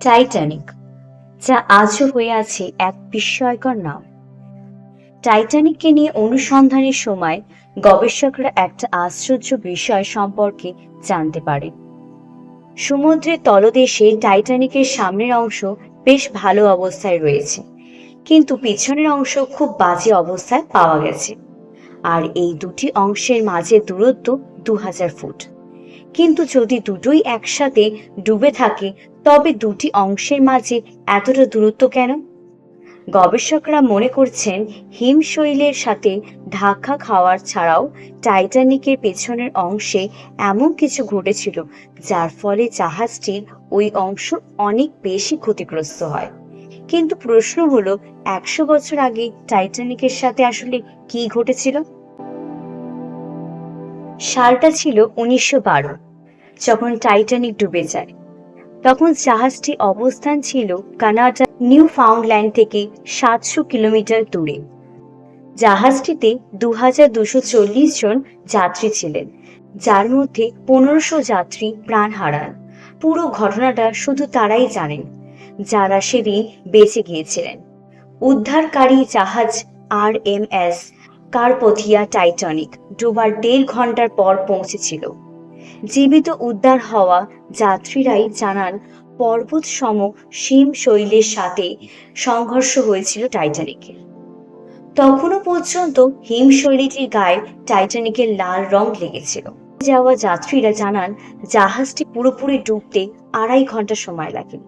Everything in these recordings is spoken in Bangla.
টাইটানিক যা আজও হয়ে আছে এক বিস্ময়কর নাম। টাইটানিককে নিয়ে অনুসন্ধানের সময় গবেষকরা একটা আশ্চর্য বিষয় সম্পর্কে জানতে পারে। সমুদ্রের তলদেশে টাইটানিকের সামনের অংশ বেশ ভালো অবস্থায় রয়েছে, কিন্তু পিছনের অংশ খুব বাজে অবস্থায় পাওয়া গেছে। আর এই দুটি অংশের মাঝে দূরত্ব দু হাজার ফুট। কিন্তু যদি দুটোই একসাথে ডুবে থাকে তবে দুটি অংশের মাঝে এতটা দূরত্ব কেন? গবেষকরা মনে করছেন হিমশৈলের সাথে ধাক্কা খাওয়ার ছাড়াও টাইটানিকের পেছনের অংশে এমন কিছু ঘটেছিল, যার ফলে জাহাজটির ওই অংশ অনেক বেশি ক্ষতিগ্রস্ত হয়। কিন্তু প্রশ্ন হলো, একশো বছর আগে টাইটানিকের সাথে আসলে কি ঘটেছিল? সালটা ছিল উনিশশো বারো, যখন টাইটানিক ডুবে যায়। তখন জাহাজটি অবস্থান ছিল কানাডা নিউ ফাউন্ডল্যান্ড থেকে সাতশো কিলোমিটার দূরে। জাহাজটিতে দু হাজার দুশো চল্লিশ জন যাত্রী ছিলেন, যার মধ্যে পনেরোশো যাত্রী প্রাণ হারান। পুরো ঘটনাটা শুধু তারাই জানেন, যারা সেদিন বেঁচে গিয়েছিলেন। উদ্ধারকারী জাহাজ R M S, Carpathia Titanic ডোবার দেড় ঘণ্টার পর পৌঁছেছিল। জীবিত উদ্ধার হওয়া যাত্রীরাই জানান, পর্বত সম সীম শৈলের সাথে সংঘর্ষ হয়েছিল টাইটানিকের। তখনও পর্যন্ত হিমশৈলীটির গায়ে টাইটানিকের লাল রং লেগেছিল। যাওয়া যাত্রীরা জানান, জাহাজটি পুরোপুরি ডুবতে আড়াই ঘণ্টা সময় লাগে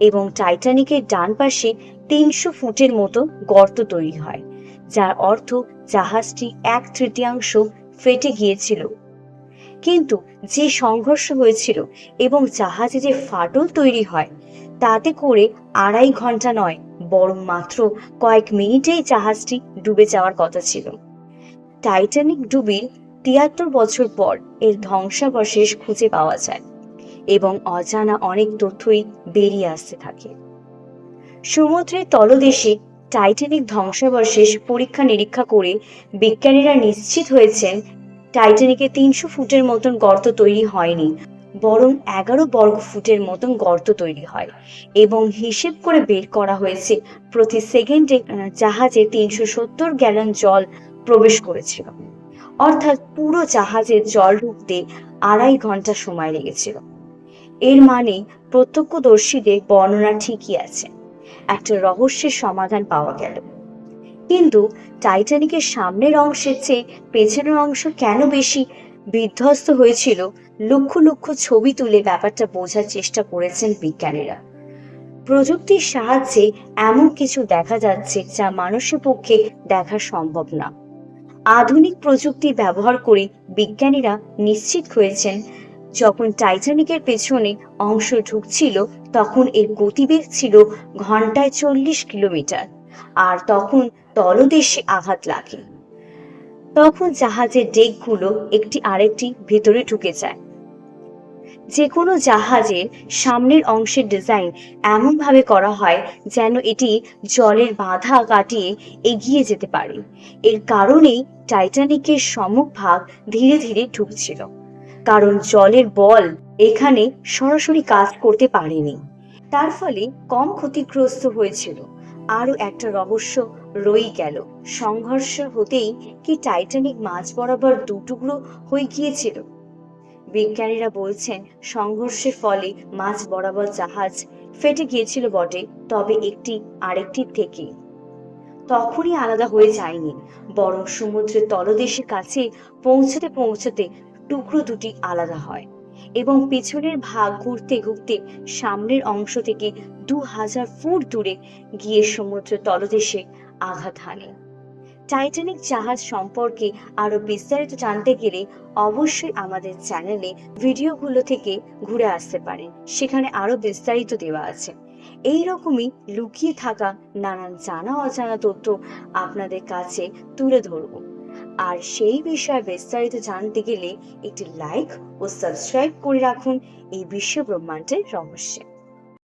এবং টাইটানিকের ডান পাশে তিনশো ফুটের মতো গর্ত তৈরি হয়, যার অর্থ জাহাজটি এক তৃতীয়াংশ ফেটে গিয়েছিল। কিন্তু যে সংঘর্ষ হয়েছিল এবং জাহাজে যে ফাটল তৈরি হয়, তাতে করে আড়াই ঘণ্টা নয়, বরং মাত্র কয়েক মিনিটেই জাহাজটি ডুবে যাওয়ার কথা ছিল। টাইটানিক ডুবির তিয়াত্তর বছর পর এর ধ্বংসাবশেষ খুঁজে পাওয়া যায় এবং অজানা অনেক তথ্যই বেরিয়ে আসতে থাকে। সমুদ্রের তলদেশে টাইটানিক ধ্বংসাবশেষ পরীক্ষা নিরীক্ষা করে বিজ্ঞানীরা নিশ্চিত হয়েছেন টাইটানিকে তিনশো ফুটের মতন গর্ত তৈরি হয়নি, বরং এগারো বর্গ ফুটের মতন গর্ত তৈরি হয় এবং হিসেব করে বের করা হয়েছে প্রতি সেকেন্ডে জাহাজে তিনশো সত্তর গ্যালন জল প্রবেশ করেছিল। অর্থাৎ পুরো জাহাজে জল ঢুকতে আড়াই ঘণ্টা সময় লেগেছিল। এর মানে প্রত্যক্ষদর্শীদের বর্ণনা ঠিকই আছে। একটা রহস্যের সমাধান পাওয়া গেল। কিন্তু টাইটানিকের সামনের অংশের চেয়ে পেছনের অংশ কেন বেশি বিধ্বস্ত হয়েছিল? লক্ষ লক্ষ ছবি তুলে ব্যাপারটা বোঝার চেষ্টা করেছেন বিজ্ঞানীরা। প্রযুক্তির সাহায্যে এমন কিছু দেখা যাচ্ছে যা মানুষের পক্ষে দেখা সম্ভব না। আধুনিক প্রযুক্তি ব্যবহার করে বিজ্ঞানীরা নিশ্চিত হয়েছেন, যখন টাইটানিকের পেছনে অংশ ঢুকছিল তখন এর গতিবেগ ছিল ঘন্টায় চল্লিশ কিলোমিটার। আর তখন তলদেশে আঘাত লাগে। তখন জাহাজের ডেকগুলো একটি আরেকটি ভেতরে ঢুকে যায়। যে কোনো জাহাজের সামনের অংশের ডিজাইন এমনভাবে করা হয় যেন এটি জলের বাধা কাটিয়ে এগিয়ে যেতে পারে। এর কারণেই টাইটানিকের সম্মুখভাগ ধীরে ধীরে ঢুকছিল। কারণ জলের বল এখানে সরাসরি কাজ করতে পারেনি। তার ফলে কম ক্ষতিগ্রস্ত হয়েছিল। আরও একটা রহস্য রয়ে গেল। সংঘর্ষ হতেই কি টাইটানিক মাঝ বরাবর দুটুকরো হয়ে গিয়েছিল? বিজ্ঞানীরা বলছেন, সংঘর্ষের ফলে মাঝ বরাবর জাহাজ ফেটে গিয়েছিল বটে, তবে একটি আরেকটির থেকে। তখনই আলাদা হয়ে যায়নি, বরং সমুদ্রের তলদেশের কাছে পৌঁছতে পৌঁছতে টুকরো দুটি আলাদা হয়। এবং পেছনের ভাগ ঘুরতে ঘুরতে সামনের অংশ থেকে দু হাজার ফুট দূরে গিয়ে সমুদ্র তলদেশে আঘাত হানে। টাইটানিক জাহাজ সম্পর্কে আরও বিস্তারিত জানতে গেলে অবশ্যই আমাদের চ্যানেলে ভিডিওগুলো থেকে ঘুরে আসতে পারেন। সেখানে আরও বিস্তারিত দেওয়া আছে। এই রকমই লুকিয়ে থাকা নানান জানা অজানা তথ্য আপনাদের কাছে তুলে ধরব। আর সেই বিষয়ে বিস্তারিত জানতে গেলে একটি লাইক ও সাবস্ক্রাইব করে রাখুন। এই বিশ্ব ব্রহ্মাণ্ডের রহস্যে।